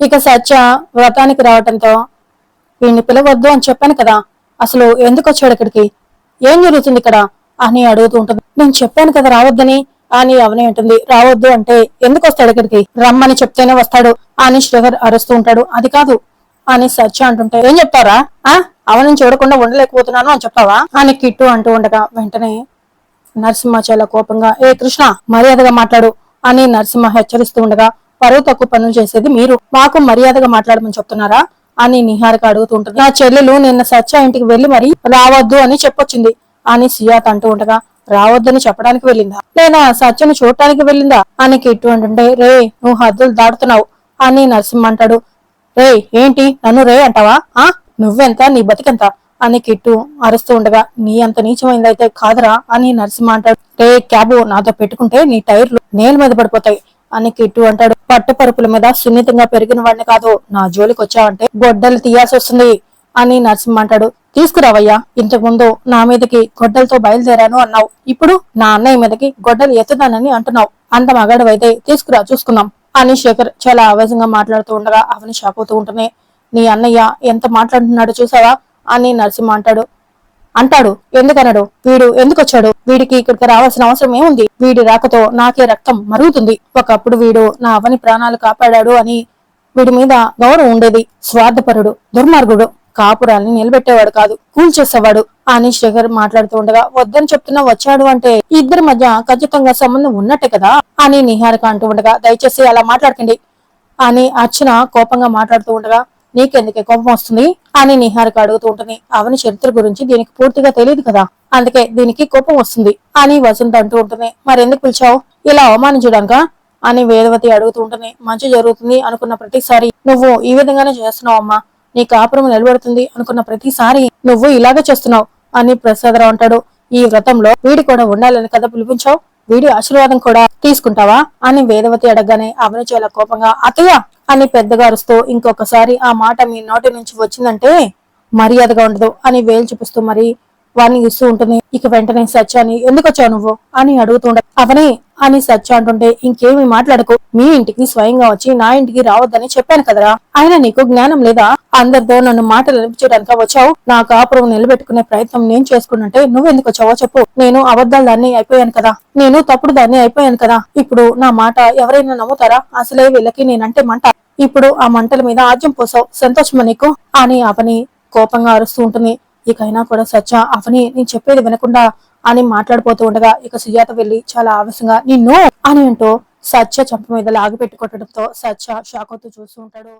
ఇక సత్య వ్రతానికి రావటంతో వీడిని పిలవద్దు అని చెప్పాను కదా. అసలు ఎందుకు వచ్చాడు ఇక్కడికి? ఏం జరుగుతుంది ఇక్కడ? అని అడుగుతూ ఉంటుంది. నేను చెప్పాను కదా రావద్దని. అని అవనే అంటుంది. రావద్దు అంటే ఎందుకు వస్తాడు ఇక్కడికి? రమ్మని చెప్తేనే వస్తాడు. అని శ్రీహర్ అరుస్తూ ఉంటాడు. అది కాదు. అని సత్య అంటుంటే ఏం చెప్తారా ఆ? అవని చూడకుండా ఉండలేకపోతున్నాను అని చెప్తావా? అని కిట్టు అంటూ ఉండగా వెంటనే నరసింహ చాలా కోపంగా ఏ కృష్ణ మర్యాదగా మాట్లాడు. అని నరసింహ హెచ్చరిస్తూ ఉండగా పరువు తక్కువ పనులు చేసేది మీరు. మాకు మర్యాదగా మాట్లాడమని చెప్తున్నారా? అని నిహారిక అడుగుతుంటుంది నా చెల్లెలు నిన్న సత్య ఇంటికి వెళ్ళి మరి రావద్దు అని చెప్పొచ్చింది. అని సియాత్ అంటూ ఉండగా రావద్దని చెప్పడానికి వెళ్ళిందా? లేదా సత్యను చూడటానికి వెళ్ళిందా? అని కిట్టు అంటుంటే రే నువ్వు హద్దులు దాటుతున్నావు అని నరసింహ అంటాడు. రే ఏంటి? నన్ను రే అంటావా? ఆ? నువ్వెంత? నీ బతికెంత? అని కిట్టు అరుస్తూ ఉండగా నీ అంత నీచమైందైతే కాదురా అని నరసింహ అంటాడు. రే క్యాబు నాతో పెట్టుకుంటే నీ టైర్లు నేల మీద పడిపోతాయి. అని కిట్టు అంటాడు. పట్టు పరుపుల మీద సున్నితంగా పెరిగిన వాడిని కాదు నా జోలికి వచ్చావంటే గొడ్డలు తీయాల్సి వస్తుంది అని నరసింహ అంటాడు. తీసుకురావయ్యా ఇంతకు ముందు నా మీదకి గొడ్డలతో బయలుదేరాను అన్నావు. ఇప్పుడు నా అన్నయ్య మీదకి గొడ్డలు ఎత్తుతానని అంటున్నావు. అంత మగాడవైతే తీసుకురా చూసుకున్నాం అని శేఖర్ చాలా ఆవేశంగా మాట్లాడుతూ ఉండగా అవని షాక్ అవుతూ ఉంటనే నీ అన్నయ్య ఎంత మాట్లాడుతున్నాడో చూసావా అని నరసింహ అంటాడు. అంటాడు. ఎందుకనడు? వీడు ఎందుకు వచ్చాడు వీడికి ఇక్కడికి రావాల్సిన అవసరం ఏముంది? వీడి రాకతో నాకే రక్తం మరుగుతుంది. ఒకప్పుడు వీడు నా అవని ప్రాణాలు కాపాడాడు అని వీడి మీద గౌరవం ఉండేది. స్వార్థపరుడు దుర్మార్గుడు. కాపురాల్ని నిలబెట్టేవాడు కాదు. కూల్చేసేవాడు అని శేఖర్ మాట్లాడుతూ ఉండగా వద్దని చెప్తున్నా వచ్చాడు అంటే ఇద్దరి మధ్య ఖచ్చితంగా సంబంధం ఉన్నట్టే కదా? అని నిహారిక అంటూ ఉండగా దయచేసి అలా మాట్లాడకండి. అని అర్చన కోపంగా మాట్లాడుతూ ఉండగా నీకెందుకే కోపం వస్తుంది అని నిహారిక అడుగుతూ ఉంటుంది. అవని చరిత్ర గురించి దీనికి పూర్తిగా తెలియదు కదా. అందుకే దీనికి కోపం వస్తుంది అని వసంత్ అంటూ ఉంటుంది. మరెందుకు పిలిచావు? ఇలా అవమానించడానిక? అని వేదవతి అడుగుతూ ఉంటుంది. మంచి జరుగుతుంది అనుకున్న ప్రతిసారి నువ్వు ఈ విధంగానే చేస్తున్నావు అమ్మా. నీ కాపురం నిలబడుతుంది అనుకున్న ప్రతిసారి నువ్వు ఇలాగే చేస్తున్నావు అని ప్రసాదరావు అంటాడు. ఈ వ్రతంలో వీడి కూడా ఉండాలని కదా పిలిపించావు? వీడి ఆశీర్వాదం కూడా తీసుకుంటావా? అని వేదవతి అడగగానే అవని చాలా కోపంగా అతయ్య అని పెద్దగా అరుస్తూ ఇంకొకసారి ఆ మాట మీ నోటి నుంచి వచ్చిందంటే మర్యాదగా ఉండదు అని వేలు చూపిస్తూ మరి వాడిని ఇస్తూ ఉంటుంది. ఇక వెంటనే సత్యాన్ని ఎందుకు వచ్చావు నువ్వు? అని అడుగుతుండ అవని అని సత్య అంటుంటే ఇంకేమి మాట్లాడకు. మీ ఇంటికి స్వయంగా వచ్చి నా ఇంటికి రావద్దని చెప్పాను కదరా. ఆయన నీకు జ్ఞానం లేదా? అందరితో నన్ను మాటలు నిలిపించడానికి వచ్చావు? నా కాపురం నిలబెట్టుకునే ప్రయత్నం నేను చేసుకున్నట్టే నువ్వెందుకు వచ్చావో చెప్పు. నేను అబద్ధాలు దాన్ని అయిపోయాను కదా. నేను తప్పుడు దాన్ని అయిపోయాను కదా. ఇప్పుడు నా మాట ఎవరైనా నమ్ముతారా? అసలే వీళ్ళకి నేనంటే మంట. ఇప్పుడు ఆ మంటల మీద ఆజ్యం పోసావు. సంతోషమా నీకు? అని అవని కోపంగా అరుస్తూ ఉంటుంది. ఇకైనా కూడా సత్య అవని నేను చెప్పేది వినకుండా అని మాట్లాడిపోతూ ఉండగా ఇక సుజాత వెళ్ళి చాలా ఆవేశంగా నిన్ను అని అంటూ సత్య చంప మీద లాగి పెట్టుకోవడంతో సత్య షాక్ అవుతూ చూస్తూ ఉంటాడు.